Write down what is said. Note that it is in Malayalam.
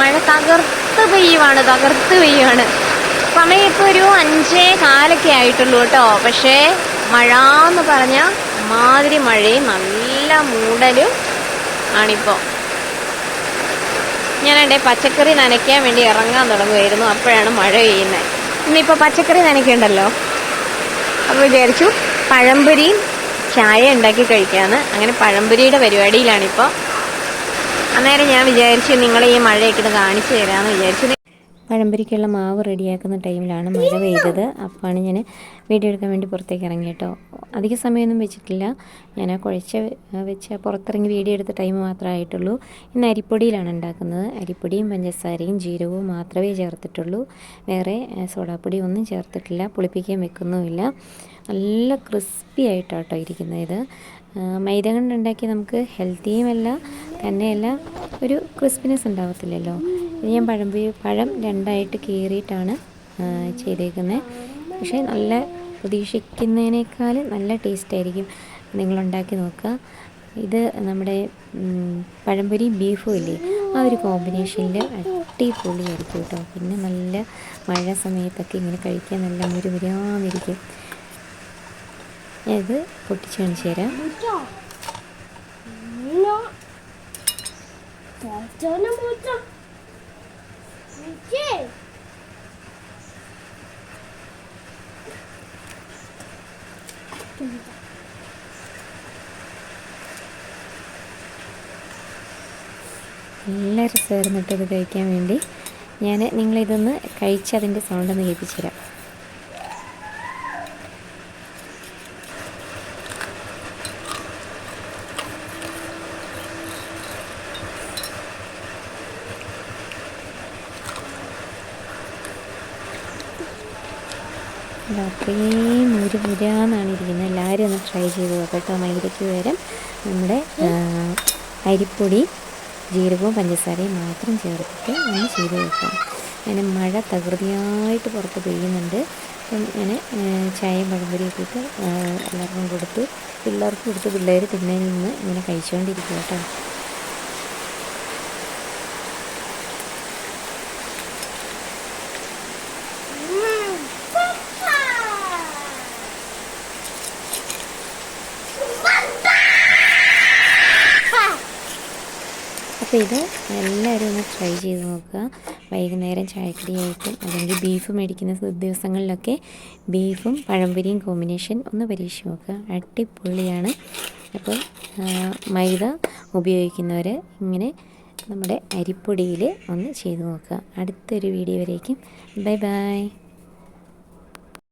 മഴ തകർത്ത് പെയ്യുവാണ് തകർത്ത് പെയ്യുവാണ്. സമയം ഇപ്പോൾ ഒരു അഞ്ചേ കാലൊക്കെ ആയിട്ടുള്ളൂ കേട്ടോ. പക്ഷേ മഴ എന്ന് പറഞ്ഞാൽ മാതിരി മഴയും നല്ല മൂടലും ആണിപ്പോൾ ഞാനെന്റെ പച്ചക്കറി നനയ്ക്കാൻ വേണ്ടി ഇറങ്ങാൻ തുടങ്ങുമായിരുന്നു അപ്പോഴാണ് മഴ പെയ്യുന്നത്. ഇന്നിപ്പോൾ പച്ചക്കറി നനയ്ക്കണ്ടല്ലോ? അപ്പോൾ വിചാരിച്ചു പഴംപൊരിയും ചായ ഉണ്ടാക്കി കഴിക്കാമെന്ന് അങ്ങനെ പഴംപൊരിയുടെ പരിപാടിയിലാണിപ്പോൾ അന്നേരം ഞാൻ വിചാരിച്ചു നിങ്ങളെ ഈ മഴയൊക്കെ ഇത് കാണിച്ചു തരാമെന്ന് വിചാരിച്ചു. പഴംപൊരിക്കുള്ള മാവ് റെഡിയാക്കുന്ന ടൈമിലാണ് മഴ പെയ്തത്. അപ്പോഴാണ് ഞാൻ വീഡിയോ എടുക്കാൻ വേണ്ടി പുറത്തേക്ക് ഇറങ്ങി കേട്ടോ. അധിക സമയമൊന്നും വെച്ചിട്ടില്ല. ഞാൻ ആ കുഴച്ച വെച്ച് പുറത്തിറങ്ങി വീഡിയോ എടുത്ത ടൈം മാത്രമേ ആയിട്ടുള്ളൂ. ഇന്ന് അരിപ്പൊടിയിലാണ് ഉണ്ടാക്കുന്നത്. അരിപ്പൊടിയും പഞ്ചസാരയും ജീരകവും മാത്രമേ ചേർത്തിട്ടുള്ളൂ. വേറെ സോഡാപ്പൊടി ഒന്നും ചേർത്തിട്ടില്ല. പുളിപ്പിക്കാൻ വെക്കുന്നുമില്ല. നല്ല ക്രിസ്പി ആയിട്ടാട്ടോ ഇരിക്കുന്നത് ഇത്. മൈദ കൊണ്ടുണ്ടാക്കി നമുക്ക് ഹെൽത്തിയുമല്ല തന്നെയല്ല ഒരു ക്രിസ്പിനെസ് ഉണ്ടാകത്തില്ലല്ലോ ഇത് ഞാൻ പഴംപൊരി പഴം രണ്ടായിട്ട് കീറിയിട്ടാണ് ചെയ്തേക്കുന്നത് പക്ഷേ നല്ല പ്രതീക്ഷിക്കുന്നതിനേക്കാൾ നല്ല ടേസ്റ്റ് ആയിരിക്കും നിങ്ങളുണ്ടാക്കി നോക്കുക. ഇത് നമ്മുടെ പഴംപൊരി ബീഫും ഇല്ലേ ആ ഒരു കോമ്പിനേഷനിൽ അടിപൊളിയായിരിക്കും കേട്ടോ. പിന്നെ നല്ല മഴ സമയത്തൊക്കെ ഇങ്ങനെ കഴിക്കാൻ നല്ല മുരുമുരാന്നിരിക്കും. ഇത് പൊട്ടിച്ച് കാണിച്ചു തരാം. നല്ല രസമായിരുന്നു കേട്ടോ ഇത് കഴിക്കാൻ വേണ്ടി ഞാൻ നിങ്ങളിതൊന്ന് കഴിച്ച് അതിന്റെ സൗണ്ട് ഒന്ന് കേൾപ്പിച്ചു തരാം ഇത് അത്രയും മുരു മുരാന്നാണ് ഇരിക്കുന്നത്. എല്ലാവരും ഒന്ന് ട്രൈ ചെയ്ത് നോക്കട്ടോ. മൈദയ്ക്ക് പകരം നമ്മുടെ അരിപ്പൊടി ജീരകവും പഞ്ചസാരയും മാത്രം ചേർത്തിട്ട് ഒന്ന് ചെയ്ത് നോക്കാം. അങ്ങനെ മഴ തകൃതിയായിട്ട് പുറത്ത് പെയ്യുന്നുണ്ട്. അപ്പം ഞാൻ ചായയും പഴംപൊരിയൊക്കെ ഇട്ട് എല്ലാവർക്കും കൊടുത്തു പിള്ളേർക്ക് കൊടുത്ത് പിള്ളേർ തിന്നതിൽ നിന്ന് ഇങ്ങനെ കഴിച്ചുകൊണ്ടിരിക്കുക കേട്ടോ. അപ്പോൾ ഇത് എല്ലാവരും ഒന്ന് ട്രൈ ചെയ്ത് നോക്കുക. വൈകുന്നേരം ചായക്കടിയായിട്ടും അല്ലെങ്കിൽ ബീഫ് മേടിക്കുന്ന ദിവസങ്ങളിലൊക്കെ ബീഫും പഴംപൊരിയും കോമ്പിനേഷൻ ഒന്ന് പരീക്ഷിച്ച് നോക്കുക. അടിപൊളിയാണ്. അപ്പോൾ മൈദ ഉപയോഗിക്കുന്നവർ ഇങ്ങനെ നമ്മുടെ അരിപ്പൊടിയിൽ ഒന്ന് ചെയ്ത് നോക്കുക. അടുത്തൊരു വീഡിയോ വരേക്കും. Bye bye